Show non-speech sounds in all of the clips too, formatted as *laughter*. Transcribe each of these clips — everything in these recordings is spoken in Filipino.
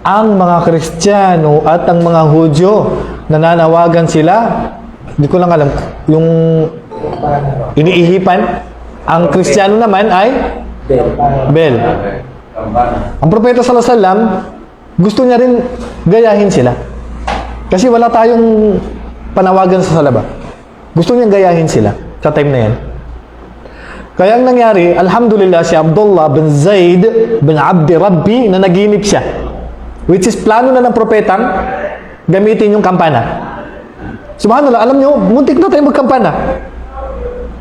ang mga Kristiyano at ang mga Hudyo nananawagan sila. Hindi ko lang alam yung iniihipan ang Kristiyano naman ay Bel ang propeta sallallahu alaihi wasallam gusto niya rin gayahin sila. Kasi wala tayong panawagan sa salaba. Gusto niya gayahin sila sa time na yan. Kaya ang nangyari, alhamdulillah, si Abdullah bin Zaid bin Abdi Rabbi na naginip siya. Which is plano na ng propetang gamitin yung kampana. Subhanallah, alam nyo, muntik na tayo magkampana.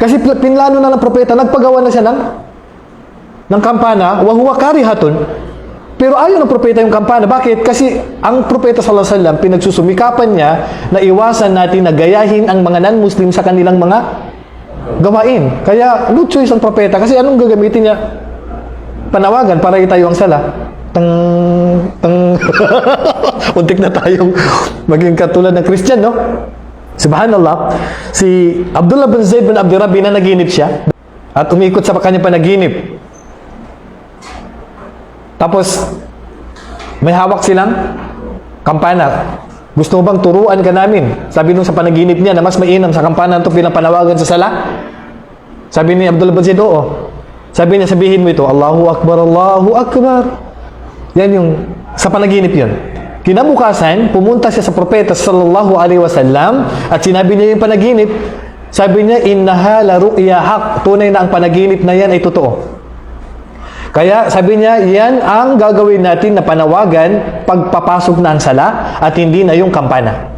Kasi pinlano na ng propeta, nagpagawa na siya ng, ng kampana, wahuwa karihatun. Pero ayaw ng propeta yung kampana. Bakit? Kasi ang propeta sallallahu alaihi wasallam pinagsusumikapan niya na iwasan natin na gayahin ang mga non-Muslim sa kanilang mga gawain. Kaya, no choice ang propeta. Kasi anong gagamitin niya? Panawagan para itayo ang sala. Tang, tang, *laughs* untik na tayong maging katulad ng Christian, no? Subhanallah, si Abdullah bin Zaid bin Abdi Rabbi na naginip siya at umikot sa kanyang panaginip. Tapos, may hawak silang kampana. Gusto mo bang turuan ka namin? Sabi nung sa panaginip niya na mas mainam sa kampana ito pinapanawagan sa sala. Sabi ni Abdul Bazid, oo. Sabi niya, sabihin mo ito, Allahu Akbar, Allahu Akbar. Yan yung, sa panaginip yun. Kinabukasan, pumunta siya sa propeta sallallahu alaihi wasallam at sinabi niya yung panaginip. Sabi niya, innaha la ru'ya haq. Tunay na ang panaginip na yan ay totoo. Kaya sabi niya, yan ang gagawin natin na panawagan pagpapasok na ang sala at hindi na yung kampana.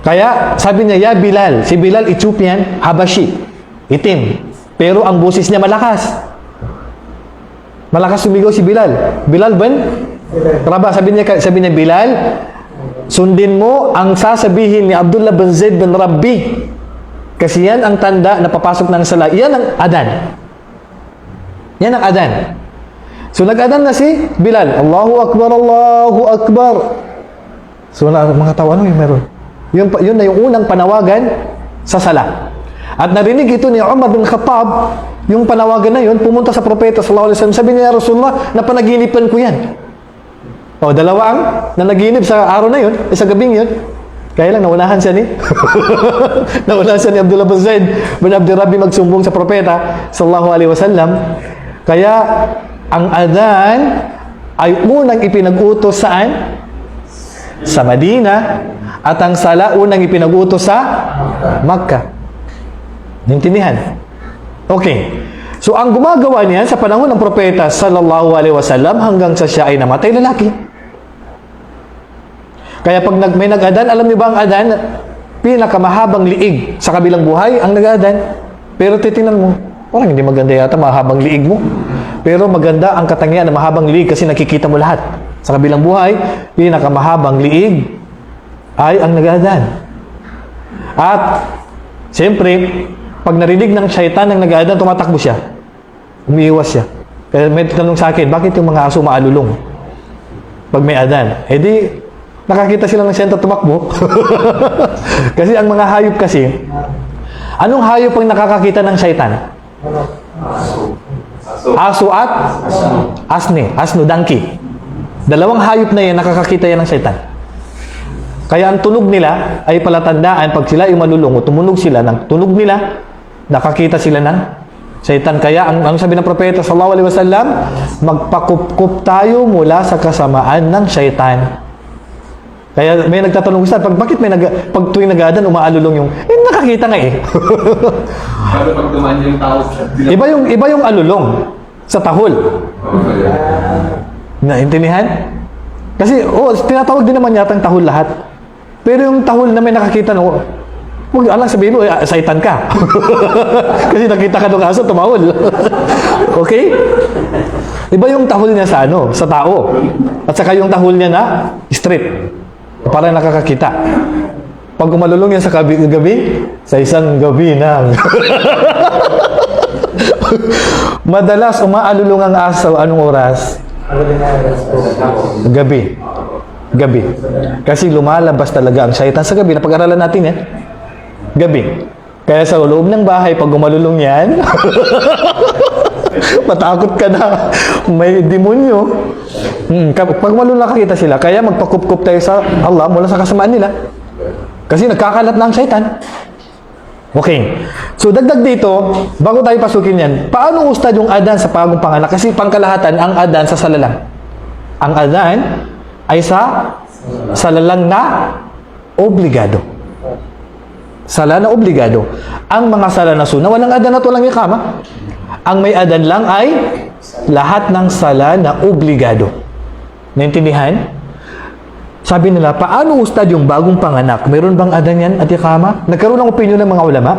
Kaya sabi niya, ya Bilal, si Bilal Ethiopian, Habashi, itim. Pero ang busis niya malakas. Malakas sumigaw si Bilal. Bilal ben? Rabah, sabi niya, sabi niya, Bilal, sundin mo ang sasabihin ni Abdullah bin Zaid bin Rabbi. Kasi yan ang tanda na papasok ng sala. Yan ang adan. Yan ang adan. So nag-adan na si Bilal. Allahu Akbar, Allahu Akbar. So na, mga tao, ano yung meron? Yun, yun na yung unang panawagan sa sala. At narinig ito ni Umar bin Khattab, yung panawagan na yun, pumunta sa propeta sallallahu alaihi wasallam. Sabi niya, "Ya Rasulullah, napanaginipan ko yan. O, dalawa ang nanaginip sa araw na yun, eh, sa gabing yun. Kaya lang, naunahan siya ni *laughs* naunahan siya ni Abdullah bin Zaid bin Abdi Rabbi magsumbong sa propeta sallallahu alaihi wasallam. Kaya, ang adhan ay unang ipinag-utos saan? Sa Madina. At ang sala unang ipinag-utos sa Makkah. Naintindihan? Okay. So, ang gumagawa niyan sa panahon ng propeta sallallahu alaihi wasallam hanggang sa siya ay namatay lalaki. Kaya pag nag, may nag-adan, alam niyo ba ang adan? Pinakamahabang liig sa kabilang buhay ang nag-adan. Pero titingnan mo, parang hindi maganda yata mahabang liig mo. Pero maganda ang katangian ng mahabang liig kasi nakikita mo lahat. Sa kabilang buhay, pinakamahabang liig ay ang nag-adan. At, siyempre, pag narinig ng syaitan ng nag-aadan, tumatakbo siya. Umiiwas siya. Kaya may tanong sa akin, bakit yung mga aso maalulong? Pag may adan. Eh di, nakakita sila ng senta tumakbo. *laughs* kasi ang mga hayop kasi, anong hayop ang nakakakita ng syaitan? Aso at asne. Asno, donkey. Dalawang hayop na yan, nakakakita yan ng syaitan. Kaya ang tunog nila ay palatandaan pag sila ay malulungo, tumunog sila ng tunog nila, nakakita sila ng Satan. Kaya ang, ang sabi ng propeta sallallahu alaihi wasallam, magpakupkup tayo mula sa kasamaan ng syaitan. Kaya may nagtatanong Ustad, pag bakit may nag pag tuwing nagadan umaalulong yung eh nakakita nga eh. Sabi pag dumaan yung tao *laughs* iba yung iba yung alulong sa tahol. Naintindihan? Kasi oh, tinatawag din naman yata ang tahol lahat. Pero yung tahol na may nakakita no, Huwag alam sabihin mo, eh, saitan ka. *laughs* Kasi nakita ka ng aso, tumawol. *laughs* okay? Iba yung tahol niya sa ano, sa tao. At saka yung tahol niya na street. Para nakakakita. Pag umalulong yan sa gabi, gabi sa isang gabi nang. *laughs* Madalas umaalulong ang aso anong oras? Gabi. Gabi. Kasi lumalabas talaga ang shaitan sa gabi. Napag-aralan natin yan. Gabi. Kaya sa loob ng bahay, pag umalulong yan, *laughs* matakot ka na. May demonyo. Hmm, pag malula nakakita sila, kaya magpakup-kup tayo sa Allah mula sa kasamaan nila. Kasi nagkakalat na ang syaitan. Okay. So, dagdag dito, bago tayo pasukin yan, paano ustad yung adan sa pagong panganak? Kasi pangkalahatan, ang adan sa salalang. Ang adan ay sa salalang na obligado. Sala na obligado. Ang mga sala na suna, walang adan at walang ikama. Ang may adan lang ay lahat ng sala na obligado. Naintindihan? Sabi nila, paano ustad yung bagong panganak? Mayroon bang adan yan at ikama? Nagkaroon ng opinion ng mga ulama?